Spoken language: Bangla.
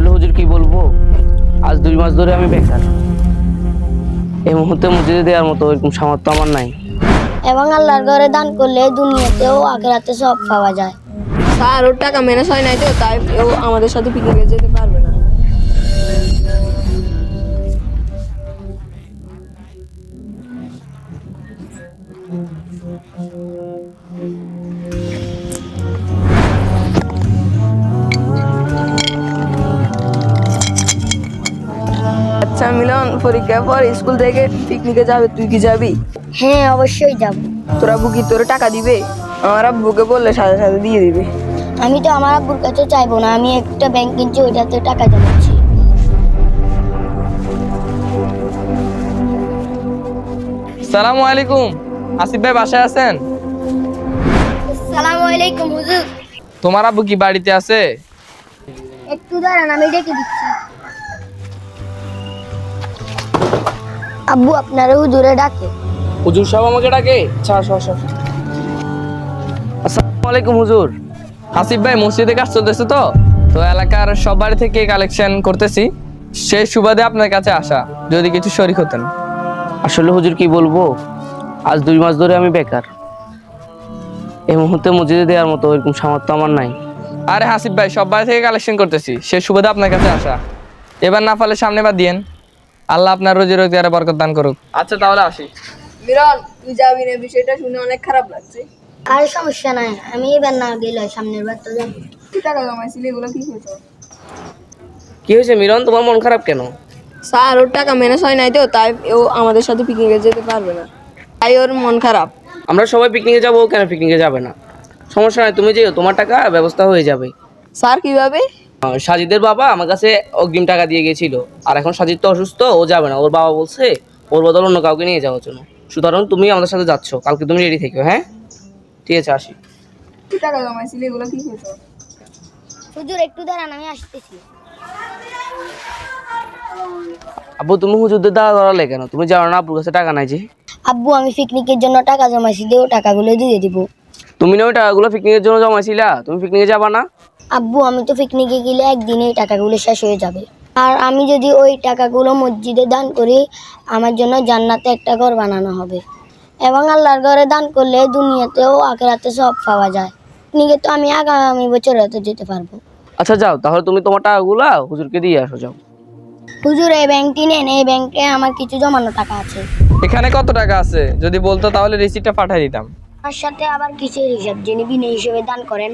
আসলে হুজুর কি বলব? আজ দুই মাস ধরে আমি বেকার। এই মুহূর্তে মসজিদে দেওয়ার মতো এরকম সামর্থ্য আমার নাই। এবং আল্লাহর ঘরে দান করলে দুনিয়াতেও আখেরাতে সব পাওয়া যায়। স্যার ওর টাকা ম্যানেজ হয় নাই তো তাই ও আমাদের সাথে পিকনিকে যেতে পারবে না। আচ্ছা মিলন পরীক্ষার পর স্কুল থেকে পিকনিকে যাবে তুই কি যাবি? হ্যাঁ অবশ্যই যাব। তোরা বুকি তোর টাকা দিবে? আমার আব্বুকে বললে সাথে সাথে দিয়ে দিবে। আমি তো আমার আব্বুর কাছে চাইব না আমি একটা ব্যাংক কিনছি ওইটাতে টাকা জমাচ্ছি। সালামু আলাইকুম। আসিফ ভাই বাসায় আছেন? আসসালামু আলাইকুম হুজুর। তোমার আব্বু কি বাড়িতে আছে? একটু দাঁড়ান আমি ডেকে দিচ্ছি। আব্বু আপনারা হুজুরে ডাকে। হুজুর সাহেব আমাকে ডাকে? ছাড় সর সর আসসালামু আলাইকুম হুজুর। আসিফ ভাই মসজিদে কাজ চলতেছে তো? তো এলাকার সব বাড়ি থেকে কালেকশন করতেছি। সেই সুবাদে আপনার কাছে আসা যদি কিছু শরিক হতেন। আসলে হুজুর কি বলব? আজ দুই মাস ধরে আমি বেকার। এই মুহূর্তে মসজিদে দেওয়ার মতো এরকম সামর্থ্য আমার নাই। আরে হাসিফ ভাই সব বাড়ি থেকে কালেকশন করতেছি। সেই সুবাদে আপনার কাছে আসা। এবার না পারলে সামনে বার দিয়েন। আল্লাহ আপনার রোজি রোজগারে বরকত দান করুক। আচ্ছা তাহলে আসি। মিলন তুই যাবি না? বিষয়টা শুনে অনেক খারাপ লাগছে। আর সমস্যা নাই। আমি এবার না গেলে সামনের বার তো যাব। তুই টাকা জমাইছিলি এগুলো? কি করছ কি হয়েছে মিলন তোমার মন খারাপ কেন? স্যার ওর টাকা ম্যানেজ হয় নাই তো তাই ও আমাদের সাথে পিকনিকে যেতে পারবে না। তাই ওর মন খারাপ। আমরা সবাই পিকনিকে যাব ও কেন পিকনিকে যাবে না? সমস্যা নাই তুমি যেও তোমার টাকা ব্যবস্থা হয়ে যাবে। স্যার কীভাবে? সাজিদের বাবা আমার কাছে অগ্রিম টাকা দিয়ে গেছিল। আর এখন সাজিদ তো অসুস্থ ও যাবে না। ওর বাবা বলছে ওর বদল অন্য কাউকে নিয়ে যাওয়ার জন্য। সুতরাং তুমি আমাদের সাথে যাচ্ছ। কালকে তুমি রেডি থেকো হ্যাঁ? ঠিক আছে আসি। টাকা জমাইছিলি? এগুলো কি করছ হুজুর একটু দাঁড়ান আমি আসতেছি। আব্বু তুমি হুজুরদের দ্বারা ধরালে কেন? তুমি জানো না আব্বুর কাছে টাকা নাই যে? আব্বু আমি পিকনিকের জন্য টাকা জমাইছি দিয়ে ও টাকাগুলো দিয়ে দিব। তুমি না ওই টাকাগুলো পিকনিকের জন্য জমাইছিলা? তুমি পিকনিকে যাবা না? আব্বু আমি তো পিকনিকে গেলে একদিনে এই টাকাগুলো শেষ হয়ে যাবে। আর আমি যদি ওই টাকাগুলো মসজিদে দান করি আমার জন্য জান্নাতে একটা ঘর বানানো হবে। এবং আল্লাহর ঘরে দান করলে দুনিয়াতেও আখেরাতে সব পাওয়া যায়। পিকনিকে তো আমি আগামী বছর হয়তো যেতে পারব। আচ্ছা যাও তাহলে তুমি তোমার টাকাগুলো হুজুরকে দিয়ে আসো যাও। হুজুর এই ব্যাংকটি নেন এই ব্যাংকে আমার কিছু জমানো টাকা আছে। এখানে কত টাকা আছে? যদি বলতো তাহলে রিসিপ্টটা পাঠিয়ে দিতাম। আমার সাথে আবার কিসের হিসাব? যিনি বিনে হিসেবে দান করেন।